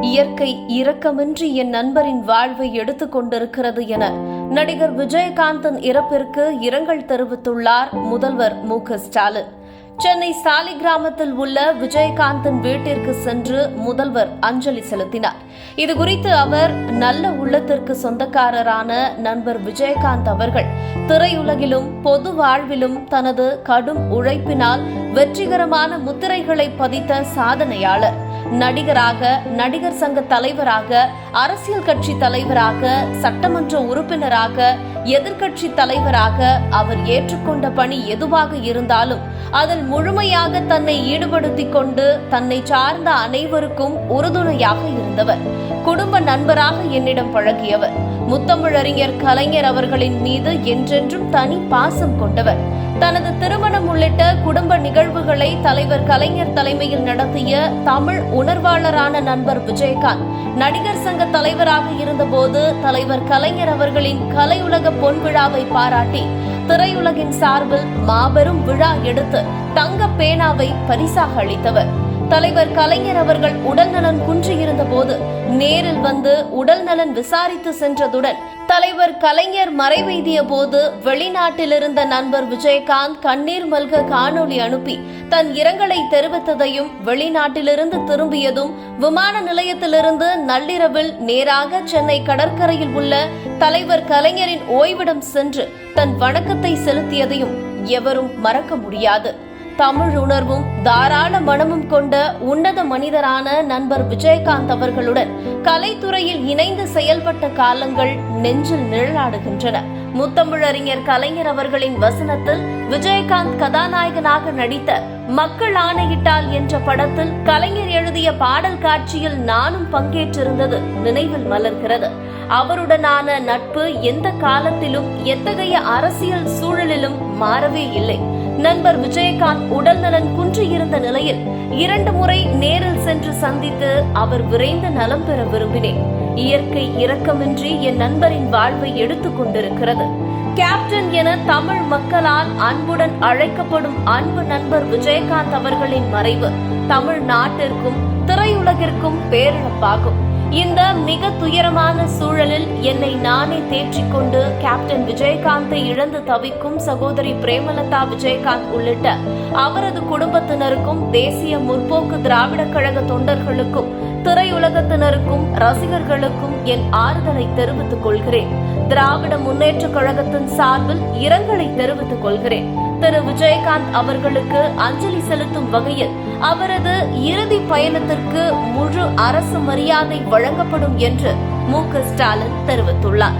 இயற்கை இரக்கமின்றி என் நண்பரின் வாழ்வை எடுத்துக் கொண்டிருக்கிறது என நடிகர் விஜயகாந்தன் இறப்பிற்கு இரங்கல் தெரிவித்துள்ளார் முதல்வர் மு க ஸ்டாலின். சென்னை சாலி கிராமத்தில் உள்ள விஜயகாந்தன் வீட்டிற்கு சென்று முதல்வர் அஞ்சலி செலுத்தினார். இதுகுறித்து அவர் நல்ல உள்ளத்திற்கு சொந்தக்காரரான நண்பர் விஜயகாந்த் அவர்கள் திரையுலகிலும் பொது வாழ்விலும் தனது கடும் உழைப்பினால் வெற்றிகரமான முத்திரைகளை பதித்த சாதனையாளர். நடிகராக நடிகர் சங்க தலைவராக அரசியல் கட்சி தலைவராக சட்டமன்ற உறுப்பினராக எதிர்கட்சி தலைவராக அவர் ஏற்றுக்கொண்ட பணி எதுவாக இருந்தாலும் அதில் முழுமையாக தன்னை ஈடுபடுத்திக் கொண்டு தன்னை சார்ந்த அனைவருக்கும் உறுதுணையாக இருந்தவர். குடும்ப நண்பராக என்னிடம் பழகியவர். முத்தமிழறிஞர் கலைஞர் அவர்களின் மீது என்றென்றும் தனி பாசம் கொண்டவர். தனது திருமணம் உள்ளிட்ட குடும்ப நிகழ்வுகளை தலைவர் கலைஞர் தலைமையில் நடத்திய தமிழ் உணர்வாளரான நண்பர் விஜயகாந்த் நடிகர் சங்க தலைவராக இருந்தபோது தலைவர் கலைஞர் அவர்களின் கலையுலக பொன் விழாவை பாராட்டி திரையுலகின் சார்பில் மாபெரும் விழா எடுத்து தங்க பேனாவை பரிசாக அளித்தவர். தலைவர் கலைஞர் அவர்கள் உடல்நலன் குன்றியிருந்த போது நேரில் வந்து உடல் நலன் விசாரித்து சென்றதுடன் தலைவர் கலைஞர் மறைவெய்திய போது வெளிநாட்டில் இருந்த நண்பர் விஜயகாந்த் கண்ணீர் மல்க காணொளி அனுப்பி தன் இரங்கலை தெரிவித்ததையும் வெளிநாட்டிலிருந்து திரும்பியதும் விமான நிலையத்திலிருந்து நள்ளிரவில் நேராக சென்னை கடற்கரையில் உள்ள தலைவர் கலைஞரின் ஓய்விடம் சென்று தன் வணக்கத்தை செலுத்தியதையும் எவரும் மறக்க முடியாது. தமிழ் உணர்வும் தாராள மனமும் கொண்ட உன்னத மனிதரான நண்பர் விஜயகாந்த் அவர்களுடன் கலைத்துறையில் இணைந்து செயல்பட்ட காலங்கள் நெஞ்சில் நிழலாடுகின்றன. முத்தமிழறிஞர் கலைஞர் அவர்களின் வசனத்தில் விஜயகாந்த் கதாநாயகனாக நடித்த மக்கள் ஆணையிட்டால் என்ற படத்தில் கலைஞர் எழுதிய பாடல் காட்சியில் நானும் பங்கேற்றிருந்தது நினைவில் மலர்கிறது. அவருடனான நட்பு எந்த காலத்திலும் எத்தகைய அரசியல் சூழலிலும் மாறவே இல்லை. நண்பர் விஜயகாந்த் உடல் நலன் குன்றியிருந்த நிலையில் இரண்டு முறை நேரில் சென்று சந்தித்து அவர் விரைந்து நலம் பெற விரும்பினேன். இயற்கை இரக்கமின்றி என் நண்பரின் வாழ்வை எடுத்துக் கொண்டிருக்கிறது. கேப்டன் என தமிழ் மக்களால் அன்புடன் அழைக்கப்படும் அன்பு நண்பர் விஜயகாந்த் அவர்களின் மறைவு தமிழ் நாட்டிற்கும் திரையுலகிற்கும் பேரிழப்பாகும். இந்த மிக துயரமான சூழலில் என்னை நானே தேற்றிக்கொண்டு கேப்டன் விஜயகாந்தை இழந்து தவிக்கும் சகோதரி பிரேமலதா விஜயகாந்த் உள்ளிட்ட அவரது குடும்பத்தினருக்கும் தேசிய முற்போக்கு திராவிட கழக தொண்டர்களுக்கும் திரையுலகத்தினருக்கும் ரசிகர்களுக்கும் என் ஆறுதலை தெரிவித்துக் கொள்கிறேன். திராவிட முன்னேற்ற கழகத்தின் சார்பில் இரங்கலை தெரிவித்துக் கொள்கிறேன். திரு விஜயகாந்த் அவர்களுக்கு அஞ்சலி செலுத்தும் வகையில் அவரது இறுதி பயணத்திற்கு முழு அரசு மரியாதை வழங்கப்படும் என்று மு ஸ்டாலின் தெரிவித்துள்ளார்.